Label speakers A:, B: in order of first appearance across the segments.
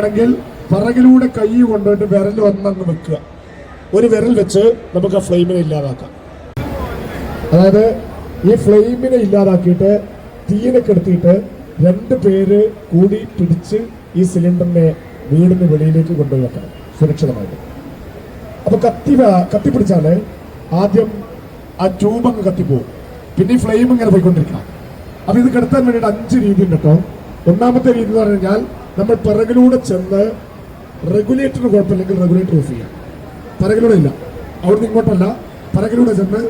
A: ആണെങ്കിൽ പിറകിലൂടെ കൈ കൊണ്ടുപോയിട്ട് വിരൽ ഒന്നങ്ങ് വെക്കുക. ഒരു വിരൽ വെച്ച് നമുക്ക് ആ ഫ്ലെയിമിനെ ഇല്ലാതാക്കാം. അതായത് ഈ ഫ്ലെയിമിനെ ഇല്ലാതാക്കിയിട്ട് തീനെ കെടുത്തിയിട്ട് രണ്ട് പേര് കൂടി പിടിച്ച് ഈ സിലിണ്ടറിനെ വീടിന് വെളിയിലേക്ക് കൊണ്ടുപോയി വെക്കണം സുരക്ഷിതമായിട്ട്. അപ്പൊ കത്തി കത്തിപ്പിടിച്ചാൽ ആദ്യം ആ ട്യൂബ് അങ്ങ് കത്തിപ്പോവും. പിന്നെ ഈ ഫ്ലെയിം ഇങ്ങനെ പോയിക്കൊണ്ടിരിക്കണം. അപ്പൊ ഇത് കെടുത്താൻ വേണ്ടിയിട്ട് അഞ്ച് രീതി ഉണ്ട് കേട്ടോ. ഒന്നാമത്തെ രീതി എന്ന് പറഞ്ഞു കഴിഞ്ഞാൽ നമ്മൾ പിറകിലൂടെ ചെന്ന് റെഗുലേറ്ററിന് കുഴപ്പമില്ലെങ്കിൽ റെഗുലേറ്റർ ഓഫ് ചെയ്യാം. പിറകിലൂടെ ഇല്ല. അവിടുന്ന് ഇങ്ങോട്ടല്ല. പിറകിലൂടെ ചെന്ന്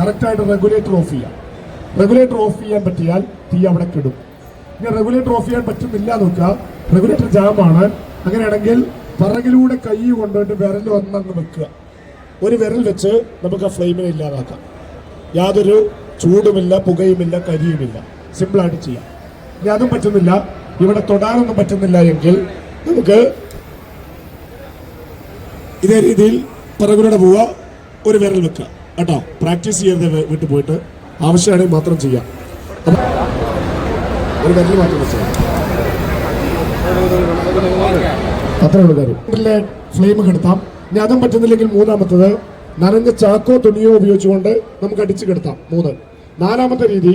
A: കറക്റ്റായിട്ട് റെഗുലേറ്റർ ഓഫ് ചെയ്യാം. റെഗുലേറ്റർ ഓഫ് ചെയ്യാൻ പറ്റിയാൽ തീ അവിടെ കിടും. ഇനി റെഗുലേറ്റർ ഓഫ് ചെയ്യാൻ പറ്റുന്നില്ല നോക്കുക റെഗുലേറ്റർ ജാമാണ് അങ്ങനെയാണെങ്കിൽ പിറകിലൂടെ കൈ കൊണ്ടുപോയിട്ട് വിരൽ ഒന്നങ്ങ് വെക്കുക. ഒരു വിരൽ വെച്ച് നമുക്ക് ആ ഫ്ലെയിമിനെ ഇല്ലാതാക്കാം. യാതൊരു ചൂടുമില്ല പുകയുമില്ല കരിയുമില്ല. സിമ്പിളായിട്ട് ചെയ്യാം. ഇനി അതും പറ്റുന്നില്ല. ഇവിടെ തൊടാനൊന്നും പറ്റുന്നില്ല എങ്കിൽ നമുക്ക് ഇതേ രീതിയിൽ പിറകുലൂടെ പോവുക ഒരു വിരൽ വെക്കുക കേട്ടോ? പ്രാക്ടീസ് ചെയ്യരുത് വീട്ടിൽ പോയിട്ട് ആവശ്യമാണെങ്കിൽ മാത്രം ചെയ്യാം. ഒരു വിരൽ മാത്രം അത്രേ ഉള്ളൂ ഫ്ലെയിം കെടുത്താം. ഇനി അതും പറ്റുന്നില്ലെങ്കിൽ മൂന്നാമത്തത് നനഞ്ഞ ചാക്കോ തുണിയോ ഉപയോഗിച്ചുകൊണ്ട് നമുക്ക് അടിച്ചു കെടുത്താം. മൂന്ന്. നാലാമത്തെ രീതി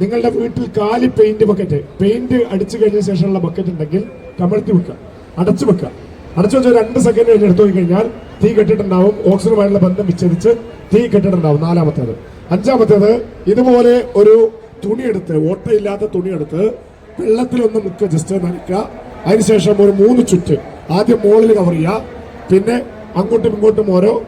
A: നിങ്ങളുടെ വീട്ടിൽ കാലി പെയിന്റ് ബക്കറ്റ് പെയിന്റ് അടിച്ചു കഴിഞ്ഞ ശേഷമുള്ള ബക്കറ്റ് ഉണ്ടെങ്കിൽ കമഴ്ത്തി വെക്കുക. അടച്ചു വെക്കുക. അടച്ചു വെച്ച രണ്ട് സെക്കൻഡ് കഴിഞ്ഞ് എടുത്തു കഴിഞ്ഞാൽ തീ കെട്ടിട്ടുണ്ടാവും. ഓക്സിജനുമായുള്ള ബന്ധം വിച്ഛേദിച്ച് തീ കെട്ടിട്ടുണ്ടാവും. നാലാമത്തേത്. അഞ്ചാമത്തേത് ഇതുപോലെ ഒരു തുണിയെടുത്ത് ഓട്ടയില്ലാത്ത തുണിയെടുത്ത് വെള്ളത്തിലൊന്ന് മുക്കുക ജസ്റ്റ് നനയ്ക്കുക. അതിനുശേഷം ഒരു മൂന്ന് ചുറ്റ്. ആദ്യം മുകളിൽ കവർ ചെയ്യുക. പിന്നെ അങ്ങോട്ടും ഇങ്ങോട്ടും ഓരോ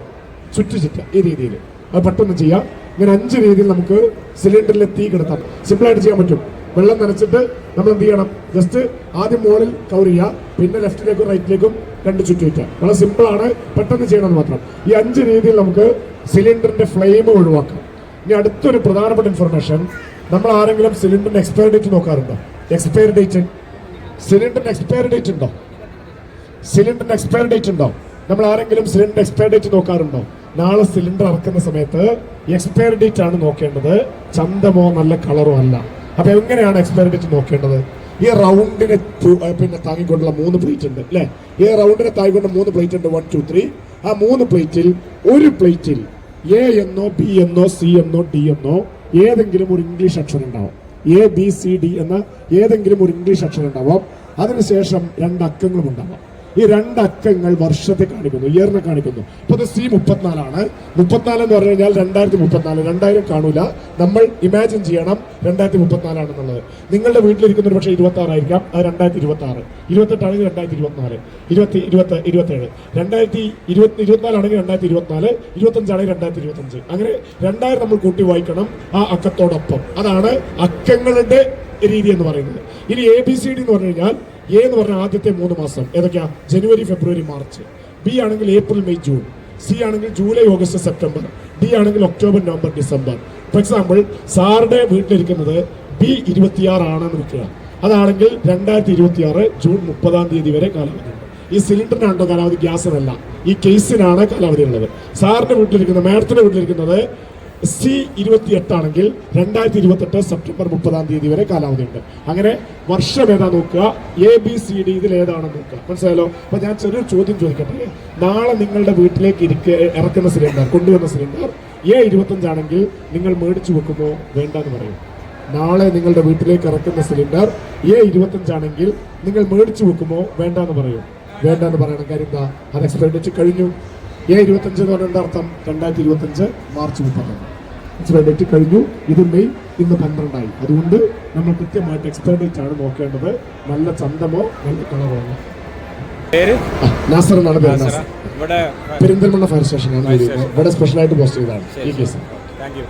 A: ചുറ്റ് ചുറ്റുക ഈ രീതിയിൽ. അത് പെട്ടെന്ന് ചെയ്യാം ഇങ്ങനെ അഞ്ച് രീതിയിൽ നമുക്ക് സിലിണ്ടറിൽ തീ കിടത്താം. സിമ്പിളായിട്ട് ചെയ്യാൻ പറ്റും. വെള്ളം നനച്ചിട്ട് നമ്മൾ എന്ത് ചെയ്യണം? ജസ്റ്റ് ആദ്യം മുകളിൽ കവർ ചെയ്യുക. പിന്നെ ലെഫ്റ്റിലേക്കും റൈറ്റിലേക്കും രണ്ട് ചുറ്റി വയ്ക്കുക. വളരെ സിമ്പിളാണ് പെട്ടെന്ന് ചെയ്യണമെന്ന് മാത്രം. ഈ അഞ്ച് രീതിയിൽ നമുക്ക് സിലിണ്ടറിന്റെ ഫ്ലെയിം ഒഴിവാക്കാം. ഇനി അടുത്തൊരു പ്രധാനപ്പെട്ട ഇൻഫർമേഷൻ നമ്മൾ ആരെങ്കിലും സിലിണ്ടറിന്റെ എക്സ്പയർ ഡേറ്റ് നോക്കാറുണ്ടോ? എക്സ്പയർ ഡേറ്റ് സിലിണ്ടറിന് എക്സ്പയർ ഡേറ്റ് ഉണ്ടോ? സിലിണ്ടറിന് എക്സ്പയർ ഡേറ്റ് ഉണ്ടോ? നമ്മൾ ആരെങ്കിലും സിലിണ്ടർ എക്സ്പയർ ഡേറ്റ് നോക്കാറുണ്ടോ? നാളെ സിലിണ്ടർ ഇറക്കുന്ന സമയത്ത് എക്സ്പയർ ഡേറ്റ് ആണ് നോക്കേണ്ടത്. ചന്തമോ നല്ല കളറോ അല്ല. അപ്പൊ എങ്ങനെയാണ് എക്സ്പയർ ഡേറ്റ് നോക്കേണ്ടത്? ഈ റൗണ്ടിനെ പിന്നെ താങ്ങിക്കൊണ്ടുള്ള മൂന്ന് പ്ലേറ്റ് ഉണ്ട് അല്ലെ? ഈ റൗണ്ടിനെ താങ്ങിക്കൊണ്ട് മൂന്ന് പ്ലേറ്റ് ഉണ്ട്. വൺ ടു ത്രീ ആ മൂന്ന് പ്ലേറ്റിൽ ഒരു പ്ലേറ്റിൽ എ എന്നോ ബി എന്നോ സി എന്നോ ഡി എന്നോ ഏതെങ്കിലും ഒരു ഇംഗ്ലീഷ് അക്ഷരം ഉണ്ടാവും. എ ബി സി ഡി എന്ന ഏതെങ്കിലും ഒരു ഇംഗ്ലീഷ് അക്ഷരം ഉണ്ടാവാം. അതിനുശേഷം രണ്ട് അക്കങ്ങളും ഉണ്ടാവാം. ഈ രണ്ടക്കങ്ങൾ വർഷത്തെ കാണിക്കുന്നു ഇയറിനെ കാണിക്കുന്നു. ഇപ്പൊ സി മുപ്പത്തിനാലാണ്. മുപ്പത്തിനാല് എന്ന് പറഞ്ഞു കഴിഞ്ഞാൽ രണ്ടായിരത്തി മുപ്പത്തിനാല് രണ്ടായിരം കാണൂല. നമ്മൾ ഇമാജിൻ ചെയ്യണം രണ്ടായിരത്തി മുപ്പത്തിനാലാണെന്നുള്ളത് നിങ്ങളുടെ വീട്ടിലിരിക്കുന്ന ഒരു പക്ഷേ ഇരുപത്തി ആറായിരിക്കാം അത് രണ്ടായിരത്തി ഇരുപത്തി ആറ് ഇരുപത്തെട്ടാണെങ്കിൽ രണ്ടായിരത്തി ഇരുപത്തിനാല് ഇരുപത്തി ഇരുപത്തി ഇരുപത്തേഴ്. രണ്ടായിരത്തി ഇരുപത്തി ഇരുപത്തിനാലാണെങ്കിൽ രണ്ടായിരത്തി ഇരുപത്തിനാല് ഇരുപത്തഞ്ചാണെങ്കിൽ രണ്ടായിരത്തി ഇരുപത്തഞ്ച് അങ്ങനെ രണ്ടായിരം നമ്മൾ കൂട്ടി വായിക്കണം ആ അക്കത്തോടൊപ്പം. അതാണ് അക്കങ്ങളുടെ രീതി എന്ന് പറയുന്നത്. ഇനി എ ബി സി ഡി എന്ന് പറഞ്ഞു കഴിഞ്ഞാൽ എ എന്ന് പറഞ്ഞ ആദ്യത്തെ മൂന്ന് മാസം ഏതൊക്കെയാ? ജനുവരി ഫെബ്രുവരി മാർച്ച്. ബി ആണെങ്കിൽ ഏപ്രിൽ മെയ് ജൂൺ. സി ആണെങ്കിൽ ജൂലൈ ഓഗസ്റ്റ് സെപ്റ്റംബർ. ഡി ആണെങ്കിൽ October November December. For example സാറുടെ വീട്ടിലിരിക്കുന്നത് ബി ഇരുപത്തിയാറാണെന്ന് വെക്കുക. അതാണെങ്കിൽ രണ്ടായിരത്തി ഇരുപത്തി ആറ് ജൂൺ മുപ്പതാം തീയതി വരെ കാലാവധി. ഈ സിലിണ്ടറിനാണോ കാലാവധി ഗ്യാസിനല്ല. ഈ കേസിനാണ് കാലാവധി ഉള്ളത്. സാറിന്റെ വീട്ടിലിരിക്കുന്നത് മാഡത്തിന്റെ വീട്ടിലിരിക്കുന്നത് സി ഇരുപത്തിയെട്ടാണെങ്കിൽ രണ്ടായിരത്തി ഇരുപത്തെട്ട് സെപ്റ്റംബർ മുപ്പതാം തീയതി വരെ കാലാവധി ഉണ്ട് അങ്ങനെ വർഷം ഏതാ നോക്കുക? എ ബി സി ഡി ഇതിൽ ഏതാണെന്ന് നോക്കുക. മനസ്സിലായല്ലോ? അപ്പൊ ഞാൻ ചെറിയൊരു ചോദ്യം ചോദിക്കട്ടെ? നാളെ നിങ്ങളുടെ വീട്ടിലേക്ക് ഇരിക്ക ഇറക്കുന്ന സിലിണ്ടർ കൊണ്ടുവന്ന സിലിണ്ടർ എ ഇരുപത്തഞ്ചാണെങ്കിൽ നിങ്ങൾ മേടിച്ചു വെക്കുമോ? വേണ്ടെന്ന് പറയും. നാളെ നിങ്ങളുടെ വീട്ടിലേക്ക് ഇറക്കുന്ന സിലിണ്ടർ എ ഇരുപത്തഞ്ചാണെങ്കിൽ നിങ്ങൾ മേടിച്ചു വെക്കുമോ? വേണ്ടെന്ന് പറയും. വേണ്ടെന്ന് പറയണം കാര്യം എന്താ? അത് എക്സ്പയർ വെച്ച് കഴിഞ്ഞു. എ ഇരുപത്തഞ്ച് എന്ന് പറയുന്ന അർത്ഥം? രണ്ടായിരത്തി ഇരുപത്തഞ്ച് മാർച്ച് മുപ്പത്തൊന്ന്. എക്സ്പയർ ഡേറ്റ് കഴിഞ്ഞു. ഇത് മെയ് ഇന്ന് പന്ത്രണ്ടായി. അതുകൊണ്ട് നമ്മൾ കൃത്യമായിട്ട് എക്സ്പയർ ഡേറ്റ് ആണ് നോക്കേണ്ടത്. നല്ല ചന്തമോ നല്ല കളറോ
B: പേര്?
A: നാസർ എന്നാണ് പേര് നാസർ.
B: ഇവിടെ
A: പെരിന്തൽമണ്ണ ഫയർ സ്റ്റേഷനാണ് ഇവിടെ സ്പെഷ്യലായിട്ട് പോസ്റ്റ് ചെയ്തതാണ്. ഈ കേസ്.
B: Thank you